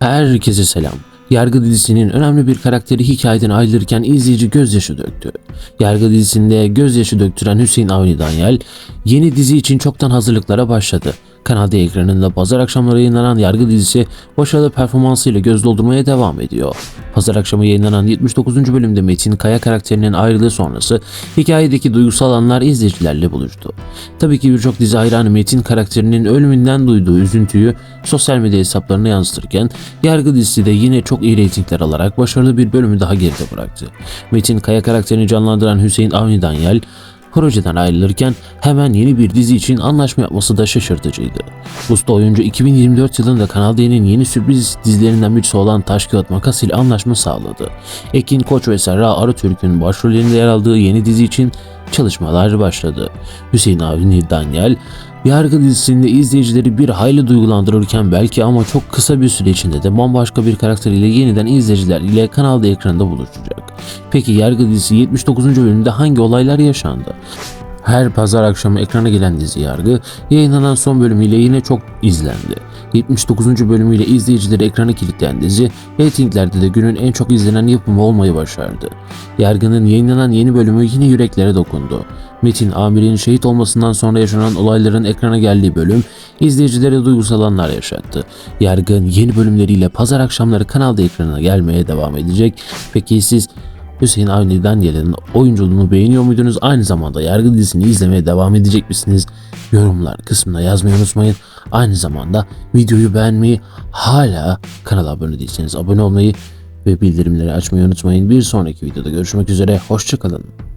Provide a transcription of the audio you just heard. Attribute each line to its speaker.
Speaker 1: Herkese selam. Yargı dizisinin önemli bir karakteri hikayeden ayrılırken izleyici gözyaşı döktü. Yargı dizisinde gözyaşı döktüren Hüseyin Avni Danyal yeni dizi için çoktan hazırlıklara başladı. Kanal D ekranında pazar akşamları yayınlanan Yargı dizisi başarılı performansıyla göz doldurmaya devam ediyor. Pazar akşamı yayınlanan 79. bölümde Metin Kaya karakterinin ayrılığı sonrası hikayedeki duygusal anlar izleyicilerle buluştu. Tabii ki birçok dizi hayranı Metin karakterinin ölümünden duyduğu üzüntüyü sosyal medya hesaplarına yansıtırken Yargı dizisi de yine çok iyi reytingler alarak başarılı bir bölümü daha geride bıraktı. Metin Kaya karakterini canlandıran Hüseyin Avni Danyal projeden ayrılırken hemen yeni bir dizi için anlaşma yapması da şaşırtıcıydı. Usta oyuncu 2024 yılında Kanal D'nin yeni sürpriz dizilerinden birisi olan Taş Kağıt Makas ile anlaşma sağladı. Ekin Koç ve Serra Arıtürk'ün başrollerinde yer aldığı yeni dizi için çalışmalar başladı. Hüseyin Avni Danyal Yargı dizisinde izleyicileri bir hayli duygulandırırken belki ama çok kısa bir süre içinde de bambaşka bir karakteriyle yeniden izleyiciler ile kanalda ekranda buluşacak. Peki Yargı dizisi 79. bölümde hangi olaylar yaşandı? Her pazar akşamı ekrana gelen dizi Yargı, yayınlanan son bölümüyle yine çok izlendi. 79. bölümüyle izleyicileri ekrana kilitleyen dizi, reytinglerde de günün en çok izlenen yapımı olmayı başardı. Yargı'nın yayınlanan yeni bölümü yine yüreklere dokundu. Metin amirin şehit olmasından sonra yaşanan olayların ekrana geldiği bölüm, izleyicilere duygusal anlar yaşattı. Yargı'nın yeni bölümleriyle pazar akşamları kanalda ekrana gelmeye devam edecek. Peki siz Hüseyin Avni Danyel'in oyunculuğunu beğeniyor muydunuz? Aynı zamanda Yargı dizisini izlemeye devam edecek misiniz? Yorumlar kısmına yazmayı unutmayın. Aynı zamanda videoyu beğenmeyi, hala kanala abone değilseniz abone olmayı ve bildirimleri açmayı unutmayın. Bir sonraki videoda görüşmek üzere. Hoşçakalın.